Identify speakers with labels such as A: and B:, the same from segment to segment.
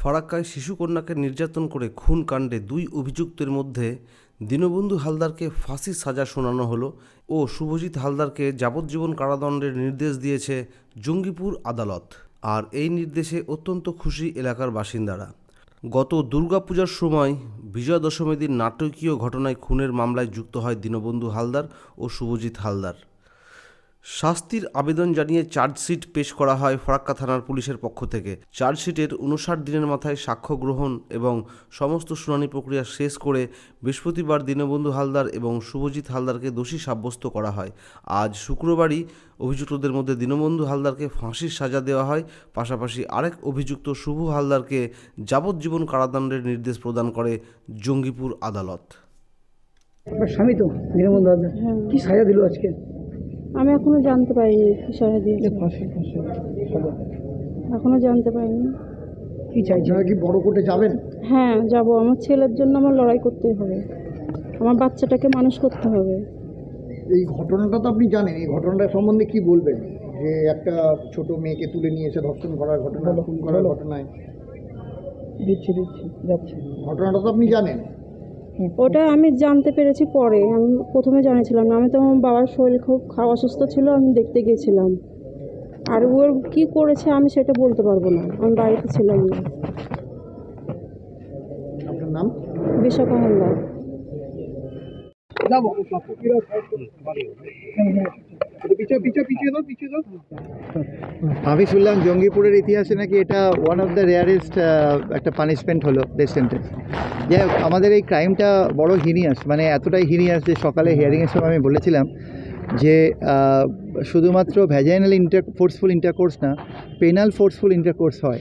A: ফারাক্কায় শিশুকন্যাকে নির্যাতন করে খুন কাণ্ডে দুই অভিযুক্তের মধ্যে দীনবন্ধু হালদারকে ফাঁসির সাজা শোনানো হলো ও শুভজিৎ হালদারকে যাবজ্জীবন কারাদণ্ডের নির্দেশ দিয়েছে জঙ্গিপুর আদালত। আর এই নির্দেশে অত্যন্ত খুশি এলাকার বাসিন্দারা। গত দুর্গাপূজার সময় বিজয়া দশমী দিন নাটকীয় ঘটনায় খুনের মামলায় যুক্ত হয় দীনবন্ধু হালদার ও শুভজিৎ হালদার। শাস্তির আবেদন জানিয়ে চার্জশিট পেশ করা হয় ফরাক্কা থানার পুলিশের পক্ষ থেকে। চার্জশিটের উনষাট দিনের মাথায় সাক্ষ্য গ্রহণ এবং সমস্ত শুনানি প্রক্রিয়া শেষ করে বৃহস্পতিবার দীনবন্ধু হালদার এবং শুভজিৎ হালদারকে দোষী সাব্যস্ত করা হয়। আজ শুক্রবারই অভিযুক্তদের মধ্যে দীনবন্ধু হালদারকে ফাঁসির সাজা দেওয়া হয়। পাশাপাশি আরেক অভিযুক্ত শুভ হালদারকে যাবজ্জীবন কারাদণ্ডের নির্দেশ প্রদান করে জঙ্গিপুর আদালত।
B: স্বামী তো দীনবন্ধু হালদার। কি সাজা দিল আজকে?
C: আমি এখনও জানতে পারিনি কি সাজা দিয়েছে
B: ফাঁসি ফাঁসি
C: এখনও জানতে পারিনি।
B: কি চাইছেন?
D: কি বড় কোর্টে যাবেন?
C: হ্যাঁ যাব। আমার ছেলের জন্য আমার লড়াই করতে হবে। আমার বাচ্চাটাকে মানুষ করতে হবে।
D: এই ঘটনাটা তো আপনি জানেন। এই ঘটনাটা সম্বন্ধে কি বলবেন? যে একটা ছোট মেয়েকে তুলে নিয়ে এসে ধর্ষণ করার ঘটনা খুন করার ঘটনায়।
B: দিচ্ছি দিচ্ছি। যাচ্ছে।
D: ঘটনাটা তো আপনি জানেন।
C: ওটা আমি জানতে পেরেছি পরে। আমি প্রথমে জানেছিলাম না। আমি তো আমার বাবার শরীর খুব অসুস্থ ছিল আমি দেখতে গিয়েছিলাম। আর ওর কি করেছে আমি সেটা বলতে পারব না। আমি বাড়িতে ছিলাম না।
D: নাম?
C: বিশাখা হালদার।
E: আমি শুনলাম জঙ্গিপুরের ইতিহাসে নাকি এটা ওয়ান অফ দ্য রেয়ারেস্ট একটা পানিশমেন্ট হলো ডেথ সেন্টেন্স যাই হোক আমাদের এই ক্রাইমটা বড় হিনিয়াস মানে এতটাই হিনিয়াস যে সকালে হিয়ারিংয়ের সময় আমি বলেছিলাম যে শুধুমাত্র ভ্যাজাইনাল ইন্টার ফোর্সফুল ইন্টারকোর্স না পেনাল ফোর্সফুল ইন্টারকোর্স হয়।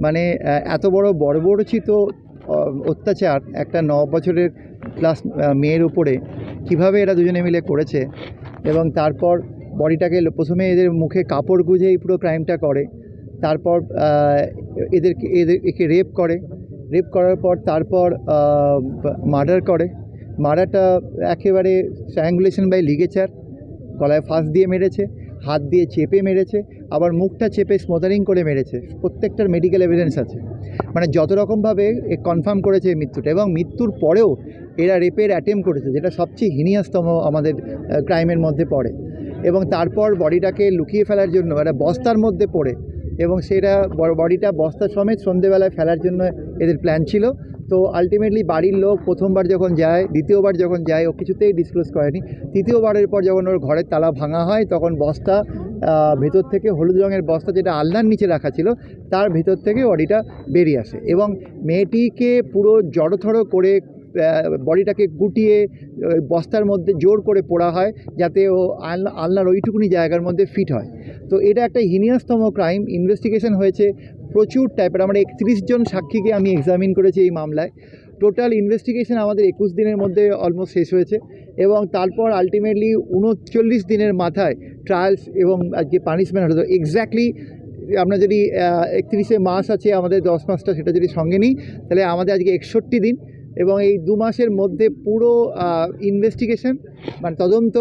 E: মানে এত বড় বর্বরচিত অত্যাচার একটা ন বছরের ক্লাস মেয়ের উপরে কীভাবে এরা দুজনে মিলে করেছে এবং তারপর বডিটাকে প্রথমে এদের মুখে কাপড় গুঁজেই পুরো ক্রাইমটা করে, তারপর এদেরকে, এদের, একে রেপ করে রেপ করার পর তারপর মার্ডার করে। মার্ডারটা একেবারে স্ট্র্যাঙ্গুলেশন বাই লিগেচার গলায় ফাঁস দিয়ে মেরেছে। হাত দিয়ে চেপে মেরেছে, আবার মুখটা চেপে স্মোদারিং করে মেরেছে। প্রত্যেকটার মেডিকেল এভিডেন্স আছে। মানে যত রকমভাবে এ কনফার্ম করেছে এই মৃত্যুটা, এবং মৃত্যুর পরেও এরা রেপের অ্যাটেম্প করেছে, যেটা সবচেয়ে হিনিয়াসতম আমাদের ক্রাইমের মধ্যে পড়ে। এবং তারপর বডিটাকে লুকিয়ে ফেলার জন্য একটা বস্তার মধ্যে পড়ে এবং সেটা বডিটা বস্তা সমেত সন্ধেবেলায় ফেলার জন্য এদের প্ল্যান ছিল। তো আলটিমেটলি বাড়ির লোক প্রথমবার যখন যায়, দ্বিতীয়বার যখন যায়, ও কিছুতেই ডিসক্লোজ করেনি। তৃতীয়বারের পর যখন ওর ঘরের তালা ভাঙা হয়, তখন বস্তা ভেতর থেকে হলুদ রঙের বস্তা যেটা আলনার নিচে রাখা ছিল, তার ভেতর থেকে বডিটা বেরিয়ে আসে। এবং মেয়েটিকে পুরো জড়োথড়ো করে বডিটাকে গুটিয়ে বস্তার মধ্যে জোর করে পোড়া হয় যাতে ও আলনা আলনার ওইটুকুনি জায়গার মধ্যে ফিট হয়। তো এটা একটা হিনিয়াসতম ক্রাইম। ইনভেস্টিগেশন হয়েছে প্রচুর টাইপের। আমরা একত্রিশ জন সাক্ষীকে আমি এক্সামিন করেছি এই মামলায়। টোটাল ইনভেস্টিগেশন আমাদের একুশ দিনের মধ্যে অলমোস্ট শেষ হয়েছে এবং তারপর আলটিমেটলি উনচল্লিশ দিনের মাথায় ট্রায়ালস এবং আজকে পানিশমেন্ট হতো এক্স্যাক্টলি আমরা যদি একত্রিশে মাস আছে, আমাদের দশ মাসটা সেটা যদি সঙ্গে নিই, তাহলে আমাদের আজকে একষট্টি দিন। এবং এই দু মাসের মধ্যে পুরো ইনভেস্টিগেশন মানে তদন্ত,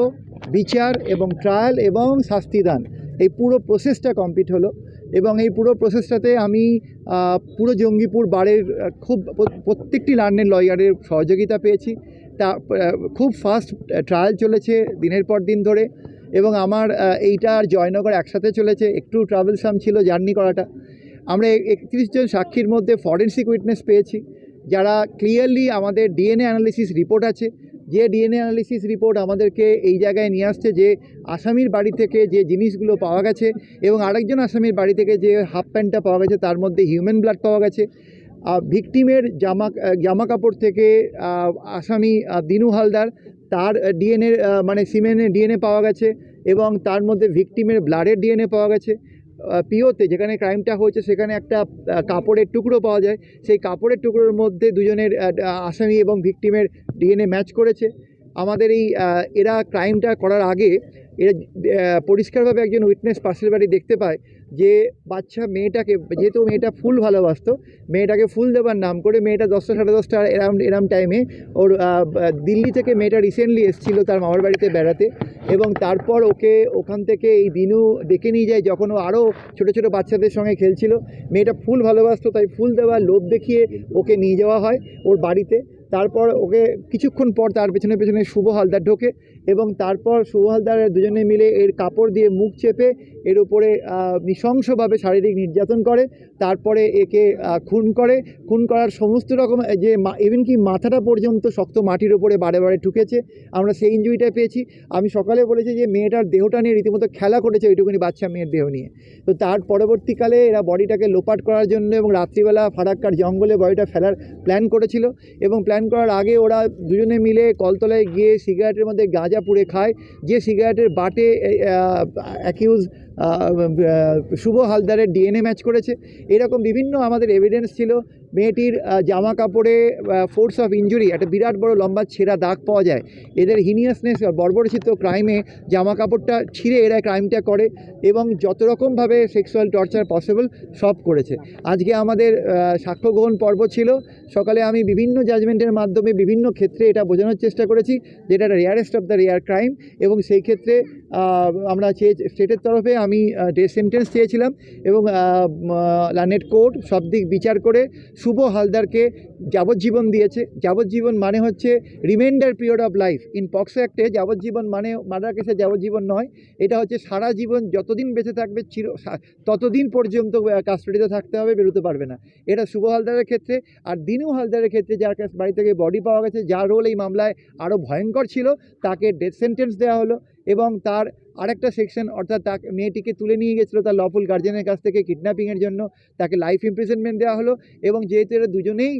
E: বিচার এবং ট্রায়াল এবং শাস্তিদান, এই পুরো প্রসেসটা কমপ্লিট হলো। এবং এই পুরো প্রসেসটাতে আমি পুরো জঙ্গিপুর বারের খুব প্রত্যেকটি লার্নের লয়ারের সহযোগিতা পেয়েছি। তা খুব ফাস্ট ট্রায়াল চলেছে দিনের পর দিন ধরে। এবং আমার এইটা আর জয়নগর একসাথে চলেছে, একটু ট্রাভেলসাম ছিল জার্নি করাটা। আমরা একত্রিশ জন সাক্ষীর মধ্যে ফরেন্সিক উইটনেস পেয়েছি। যারা ক্লিয়ারলি আমাদের ডিএনএ অ্যানালিসিস রিপোর্ট আছে, যে ডিএনএ অ্যানালিসিস রিপোর্ট আমাদেরকে এই জায়গায় নিয়ে আসছে যে আসামির বাড়ি থেকে যে জিনিসগুলো পাওয়া গেছে এবং আরেকজন আসামির বাড়ি থেকে যে হাফ প্যান্টটা পাওয়া গেছে, তার মধ্যে হিউম্যান ব্লাড পাওয়া গেছে। ভিকটিমের জামা জামা কাপড় থেকে আসামি দিনু হালদার, তার ডিএনএ মানে সিমেনের ডিএনএ পাওয়া গেছে এবং তার মধ্যে ভিকটিমের ব্লাডের ডিএনএ পাওয়া গেছে। পিওতে যেখানে ক্রাইমটা হয়েছে, সেখানে একটা কাপড়ের টুকরো পাওয়া যায়। সেই কাপড়ের টুকরোর মধ্যে দুজনের আসামি এবং ভিকটিমের ডিএনএ ম্যাচ করেছে। আমাদের এই এরা ক্রাইমটা করার আগে এরা পরিষ্কারভাবে একজন উইটনেস পাশের বাড়ি দেখতে পায় যে বাচ্চা মেয়েটাকে, যেহেতু মেয়েটা ফুল ভালোবাসতো, মেয়েটাকে ফুল দেওয়ার নাম করে মেয়েটা দশটা, সাড়ে দশটা, এরম এরম টাইমে ওর দিল্লি থেকে মেয়েটা রিসেন্টলি এসেছিল তার মামার বাড়িতে বেড়াতে এবং তারপর ওকে ওখান থেকে এই দিনু ডেকে নিয়ে যায় যখন ও আরও ছোটো ছোটো বাচ্চাদের সঙ্গে খেলছিল। মেয়েটা ফুল ভালোবাসতো, তাই ফুল দেওয়ার লোভ দেখিয়ে ওকে নিয়ে যাওয়া হয় ওর বাড়িতে। তারপর ওকে কিছুক্ষণ পর তার পেছনে পেছনে শুভ হালদার ঢোকে এবং তারপর শুভ হালদার দুজনে মিলে এর কাপড় দিয়ে মুখ চেপে এর উপরে নৃশংসভাবে শারীরিক নির্যাতন করে, তারপরে একে খুন করে। খুন করার সমস্ত রকম যে ইভেন কি মাথাটা পর্যন্ত শক্ত মাটির ওপরে বারে বারে ঠুকেছে, আমরা সেই ইঞ্জুরিটা পেয়েছি। আমি সকালে বলেছি যে মেয়েটার দেহটা নিয়ে রীতিমতো খেলা করেছে ওইটুকুনি বাচ্চা মেয়ের দেহ নিয়ে। তো তার পরবর্তীকালে এরা বডিটাকে লোপাট করার জন্য এবং রাত্রিবেলা ফারাক্কার জঙ্গলে বডিটা ফেলার প্ল্যান করেছিল এবং প্ল্যান করার আগে ওরা দুজনে মিলে কলতলায় গিয়ে সিগারেটের মধ্যে গাঁজা পুড়ে খায়। যে সিগারেটের বাটে অ্যাকিউজ শুভ হালদারের ডিএনএ ম্যাচ করেছে। এরকম বিভিন্ন আমাদের এভিডেন্স ছিল। মেয়েটির জামা কাপড়ে ফোর্স অফ ইঞ্জুরি একটা বিরাট বড় লম্বা ছেঁড়া দাগ পাওয়া যায়। এদের হিনিয়াসনেস বর্বরচিত ক্রাইমে জামা কাপড়টা ছিঁড়ে এরা ক্রাইমটা করে এবং যত রকমভাবে সেক্সুয়াল টর্চার পসিবল সব করেছে। আজকে আমাদের সাক্ষ্য গ্রহণ পর্ব ছিল। সকালে আমি বিভিন্ন জাজমেন্টের মাধ্যমে বিভিন্ন ক্ষেত্রে এটা বোঝানোর চেষ্টা করেছি, যেটা rarest of the rare crime এবং সেই ক্ষেত্রে আমরা চেয়ে স্টেটের তরফে আমি ডেথ সেন্টেন্স চেয়েছিলাম এবং লানেট কোর্ট সব দিক বিচার করে শুভ হালদারকে যাবজ্জীবন দিয়েছে। যাবজ্জীবন মানে হচ্ছে reminder period of life in POCSO অ্যাক্টে যাবজ্জীবন মানে মার্ডার কেসে যাবজ্জীবন নয়। এটা হচ্ছে সারা জীবন যতদিন বেঁচে থাকবে চির ততদিন পর্যন্ত কাস্টাডিতে থাকতে হবে, বেরোতে পারবে না। এটা শুভ হালদারের ক্ষেত্রে আর দিনু হালদারের ক্ষেত্রে যার বাড়ি থেকে বডি পাওয়া গেছে, যার রোল এই মামলায় আরও ভয়ঙ্কর ছিল, তাকে ডেথ সেন্টেন্স দেওয়া হলো। এবং তার আরেকটা সেকশন অর্থাৎ তাকে মেয়েটিকে তুলে নিয়ে গেছিল তার লফুল গার্জেনের কাছ থেকে কিডন্যাপিংয়ের জন্য। তাকে লাইফ ইমপ্রিজনমেন্ট দেওয়া হলো এবং যেহেতু এরা দুজনেই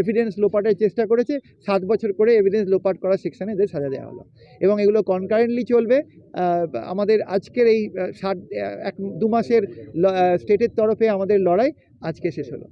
E: এভিডেন্স লোপাটের চেষ্টা করেছে, সাত বছর করে এভিডেন্স লোপাট করার সেকশানে এদের সাজা দেওয়া হলো। এবং এগুলো কনকারেন্টলি চলবে। আমাদের আজকের এই ষাট এক, দু মাসের স্টেটের তরফে আমাদের লড়াই আজকে শেষ হলো।